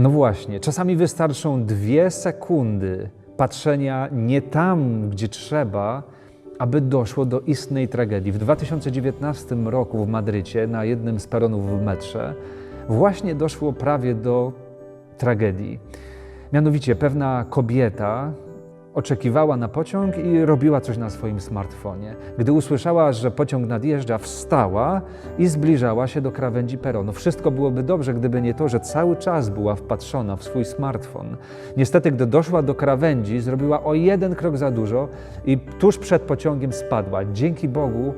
No właśnie, czasami wystarczą dwie sekundy patrzenia nie tam, gdzie trzeba, aby doszło do istnej tragedii. W 2019 roku w Madrycie, na jednym z peronów w metrze, właśnie doszło prawie do tragedii. Mianowicie pewna kobieta oczekiwała na pociąg i robiła coś na swoim smartfonie. Gdy usłyszała, że pociąg nadjeżdża, wstała i zbliżała się do krawędzi peronu. Wszystko byłoby dobrze, gdyby nie to, że cały czas była wpatrzona w swój smartfon. Niestety, gdy doszła do krawędzi, zrobiła o jeden krok za dużo i tuż przed pociągiem spadła. Dzięki Bogu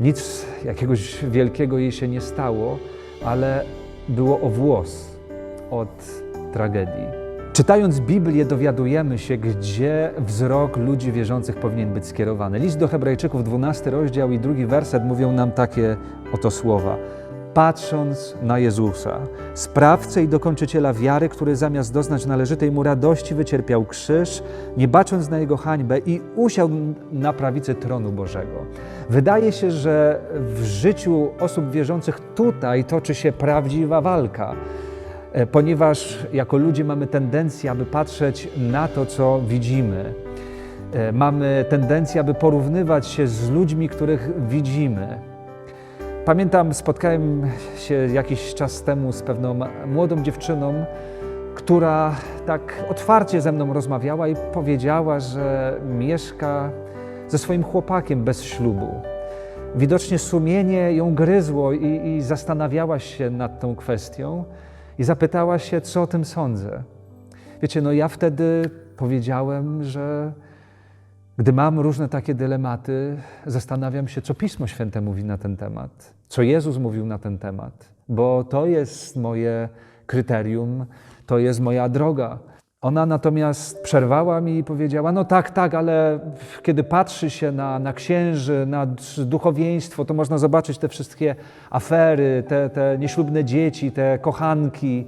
nic jakiegoś wielkiego jej się nie stało, ale było o włos od tragedii. Czytając Biblię, dowiadujemy się, gdzie wzrok ludzi wierzących powinien być skierowany. List do Hebrajczyków, 12 rozdział i drugi werset mówią nam takie oto słowa. Patrząc na Jezusa, sprawcę i dokończyciela wiary, który zamiast doznać należytej mu radości wycierpiał krzyż, nie bacząc na jego hańbę i usiadł na prawicy tronu Bożego. Wydaje się, że w życiu osób wierzących tutaj toczy się prawdziwa walka ponieważ jako ludzie mamy tendencję, aby patrzeć na to, co widzimy. E, Mamy tendencję, aby porównywać się z ludźmi, których widzimy. Pamiętam, spotkałem się jakiś czas temu z pewną młodą dziewczyną, która tak otwarcie ze mną rozmawiała i powiedziała, że mieszka ze swoim chłopakiem bez ślubu. Widocznie sumienie ją gryzło i, i zastanawiała się nad tą kwestią i zapytała się, co o tym sądzę. Wiecie, no ja wtedy powiedziałem, że gdy mam różne takie dylematy, zastanawiam się, co Pismo Święte mówi na ten temat, co Jezus mówił na ten temat, bo to jest moje kryterium, to jest moja droga. Ona natomiast przerwała mi i powiedziała: No tak, tak, ale kiedy patrzy się na, na księży, na duchowieństwo, to można zobaczyć te wszystkie afery, te, te nieślubne dzieci, te kochanki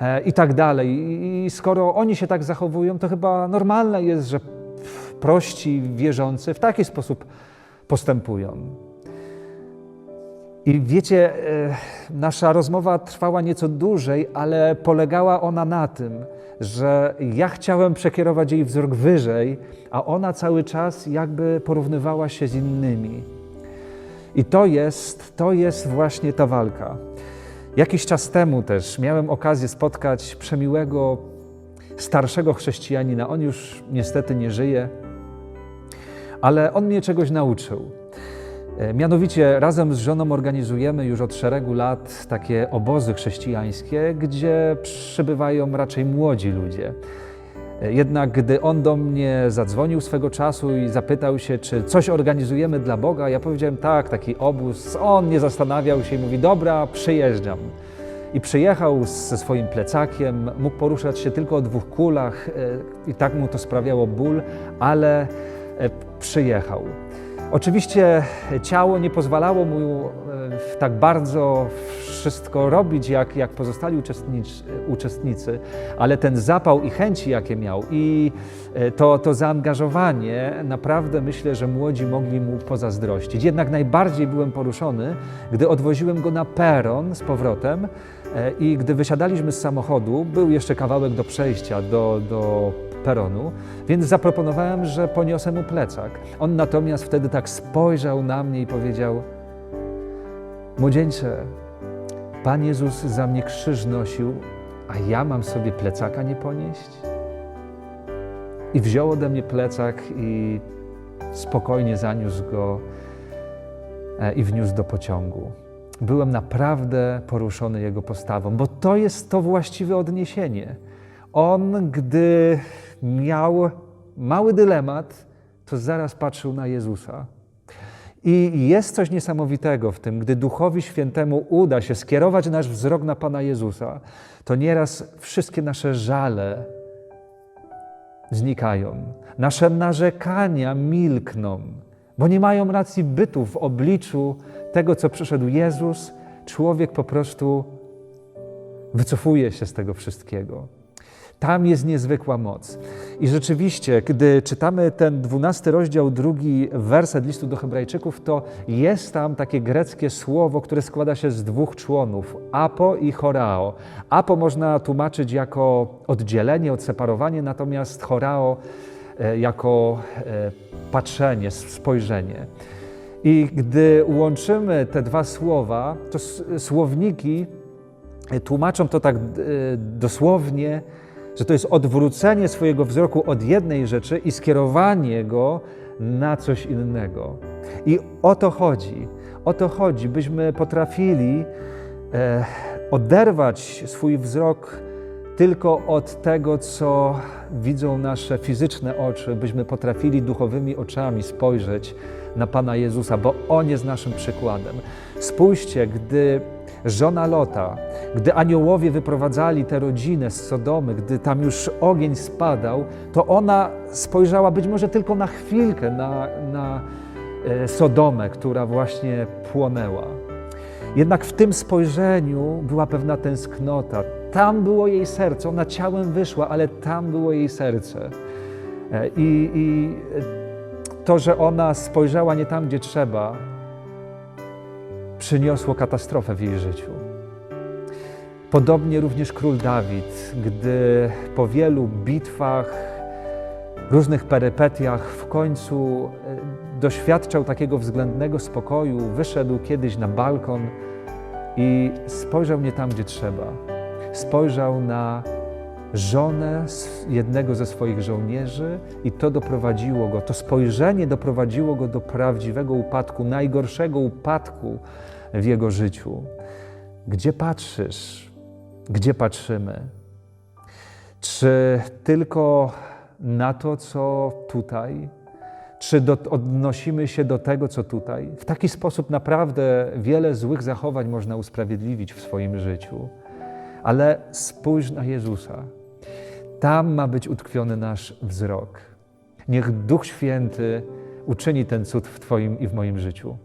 e, i tak dalej. I, I skoro oni się tak zachowują, to chyba normalne jest, że prości wierzący w taki sposób postępują. I wiecie, e, nasza rozmowa trwała nieco dłużej, ale polegała ona na tym, że ja chciałem przekierować jej wzrok wyżej, a ona cały czas jakby porównywała się z innymi. I to jest, to jest właśnie ta walka. Jakiś czas temu też miałem okazję spotkać przemiłego, starszego chrześcijanina. On już niestety nie żyje, ale on mnie czegoś nauczył. E, Mianowicie razem z żoną organizujemy już od szeregu lat takie obozy chrześcijańskie, gdzie przybywają raczej młodzi ludzie. E, Jednak gdy on do mnie zadzwonił swego czasu i zapytał się, czy coś organizujemy dla Boga, ja powiedziałem tak, taki obóz. On nie zastanawiał się i mówi: Dobra, przyjeżdżam. I przyjechał ze swoim plecakiem, mógł poruszać się tylko o dwóch kulach e, i tak mu to sprawiało ból, ale przyjechał. Oczywiście ciało nie pozwalało mu e, tak bardzo wszystko robić, jak, jak pozostali uczestnic, uczestnicy, ale ten zapał i chęci, jakie miał, i e, to, to zaangażowanie, naprawdę myślę, że młodzi mogli mu pozazdrościć. Jednak najbardziej byłem poruszony, gdy odwoziłem go na peron z powrotem e, i gdy wysiadaliśmy z samochodu, był jeszcze kawałek do przejścia do, do peronu, więc zaproponowałem, że poniosę mu plecak. On natomiast wtedy tak spojrzał na mnie i powiedział: Młodzieńcze, Pan Jezus za mnie krzyż nosił, a ja mam sobie plecaka nie ponieść? I wziął ode mnie plecak i spokojnie zaniósł go e, i wniósł do pociągu. Byłem naprawdę poruszony jego postawą, bo to jest to właściwe odniesienie. On, gdy miał mały dylemat, to zaraz patrzył na Jezusa. I jest coś niesamowitego w tym, gdy Duchowi Świętemu uda się skierować nasz wzrok na Pana Jezusa, to nieraz wszystkie nasze żale znikają, nasze narzekania milkną, bo nie mają racji bytu w obliczu tego, co przyszedł Jezus. Człowiek po prostu wycofuje się z tego wszystkiego. Tam jest niezwykła moc. I rzeczywiście, gdy czytamy ten dwunasty rozdział, drugi werset listu do Hebrajczyków, to jest tam takie greckie słowo, które składa się z dwóch członów: apo i chorao. Apo można tłumaczyć jako oddzielenie, odseparowanie, natomiast chorao e, jako e, patrzenie, spojrzenie. I gdy łączymy te dwa słowa, to słowniki e, tłumaczą to tak dosłownie, że to jest odwrócenie swojego wzroku od jednej rzeczy i skierowanie go na coś innego. I o to chodzi. O to chodzi, byśmy potrafili e, oderwać swój wzrok tylko od tego, co widzą nasze fizyczne oczy, byśmy potrafili duchowymi oczami spojrzeć na Pana Jezusa, bo On jest naszym przykładem. Spójrzcie, gdy żona Lota, gdy aniołowie wyprowadzali tę rodzinę z Sodomy, gdy tam już ogień spadał, to ona spojrzała być może tylko na chwilkę na, na e, Sodomę, która właśnie płonęła. Jednak w tym spojrzeniu była pewna tęsknota. Tam było jej serce. Ona ciałem wyszła, ale tam było jej serce. E, I, i to, że ona spojrzała nie tam, gdzie trzeba, przyniosło katastrofę w jej życiu. Podobnie również król Dawid, gdy po wielu bitwach, różnych perypetiach w końcu e, doświadczał takiego względnego spokoju, wyszedł kiedyś na balkon i spojrzał nie tam, gdzie trzeba. Spojrzał na żonę jednego ze swoich żołnierzy i to doprowadziło go, to spojrzenie doprowadziło go do prawdziwego upadku, najgorszego upadku w jego życiu. Gdzie patrzysz? Gdzie patrzymy? Czy tylko na to, co tutaj? Czy do, odnosimy się do tego, co tutaj? W taki sposób naprawdę wiele złych zachowań można usprawiedliwić w swoim życiu. Ale spójrz na Jezusa. Tam ma być utkwiony nasz wzrok. Niech Duch Święty uczyni ten cud w Twoim i w moim życiu.